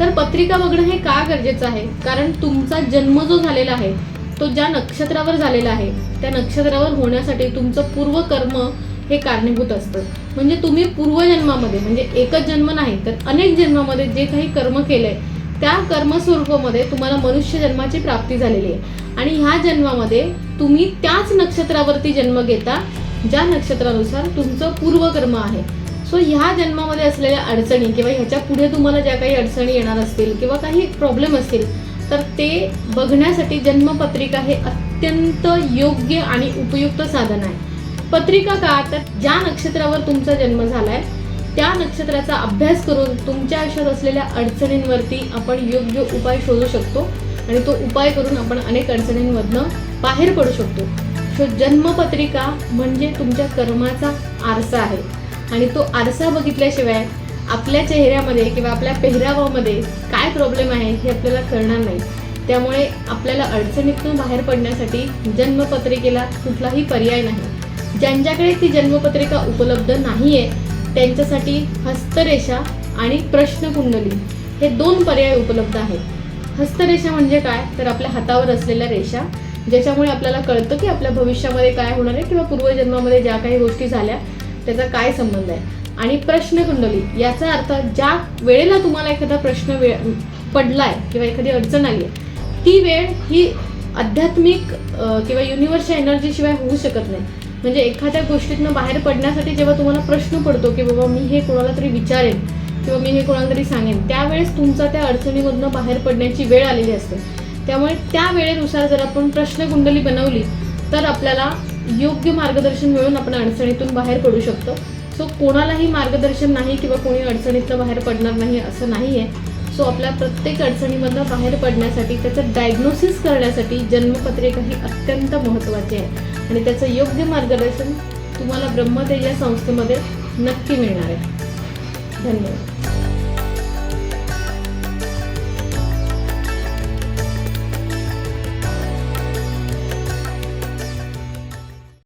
तर पत्रिका बघणं हे का गरजेचं आहे? कारण तुमचा जन्म जो झालेला आहे तो ज्या नक्षत्रावर झालेला आहे त्या नक्षत्रावर होण्यासाठी तुमचं पूर्वकर्म हे कारणीभूत असतं. म्हणजे तुम्ही पूर्वजन्मामध्ये म्हणजे एकच जन्म नाही तर अनेक जन्मामध्ये जे काही कर्म केलंय त्या कर्मस्वरूपामध्ये तुम्हाला मनुष्य जन्माची प्राप्ती झालेली आहे. आणि ह्या जन्मामध्ये तुम्ही त्याच नक्षत्रावरती जन्म घेता ज्या नक्षत्रानुसार तुमचं पूर्वकर्म आहे. सो ह्या जन्मामध्ये असलेल्या अडचणी किंवा ह्याच्या पुढे तुम्हाला ज्या काही अडचणी येणार असतील किंवा काही प्रॉब्लेम असतील तर ते बघण्यासाठी जन्मपत्रिका हे अत्यंत योग्य आणि उपयुक्त साधन आहे. पत्रिका का? तर ज्या नक्षत्रावर तुमचा जन्म झाला आहे त्या नक्षत्राचा अभ्यास करून तुमच्या आयुष्यात असलेल्या अडचणींवरती आपण योग्य उपाय शोधू शकतो आणि तो उपाय करून आपण अनेक अडचणींमधनं बाहेर पडू शकतो. सो जन्मपत्रिका म्हणजे तुमच्या कर्माचा आरसा आहे. आणि तो आरसा बघितल्याशिवाय आपल्या चेहऱ्यामध्ये किंवा आपल्या पेहरावामध्ये काय प्रॉब्लेम आहे हे आपल्याला कळणार नाही. त्यामुळे आपल्याला अडचणीतून बाहेर पडण्यासाठी जन्मपत्रिकेला कुठलाही पर्याय नाही. ज्यांच्याकडे ती जन्मपत्रिका उपलब्ध नाही आहे त्यांच्यासाठी हस्तरेषा आणि प्रश्नकुंडली हे दोन पर्याय उपलब्ध आहेत. हस्तरेषा म्हणजे काय? तर आपल्या हातावर असलेल्या रेषा ज्याच्यामुळे आपल्याला कळतं की आपल्या भविष्यामध्ये काय होणार आहे किंवा पूर्वजन्मामध्ये ज्या काही गोष्टी झाल्या त्याचा काय संबंध आहे? आणि प्रश्न कुंडली याचा अर्थ ज्या वेळेला तुम्हाला एखादा प्रश्न वेळ पडलाय किंवा एखादी अडचण आली आहे ती वेळ ही आध्यात्मिक किंवा युनिव्हर्सच्या एनर्जीशिवाय होऊ शकत नाही. म्हणजे एखाद्या गोष्टीतनं बाहेर पडण्यासाठी जेव्हा तुम्हाला प्रश्न पडतो की बाबा मी हे कोणाला तरी विचारेन किंवा मी हे कोणाला तरी सांगेन त्यावेळेस तुमचा त्या अडचणीमधनं बाहेर पडण्याची वेळ आलेली असते. त्यामुळे त्या वेळेनुसार जर आपण प्रश्नकुंडली बनवली तर आपल्याला योग्य मार्गदर्शन मिळून आपण अडचणीतून बाहेर पडू शकतो. सो कोणालाही मार्गदर्शन नाही किंवा कोणी अडचणीतनं बाहेर पडणार नाही असं नाही आहे सो आपल्या प्रत्येक अडचणीमधनं बाहेर पडण्यासाठी त्याचं डायग्नोसिस करण्यासाठी जन्मपत्रिका ही अत्यंत महत्त्वाची आहे. आणि त्याचं योग्य मार्गदर्शन तुम्हाला ब्रह्मतेज या संस्थेमध्ये नक्की मिळणार आहे. धन्यवाद.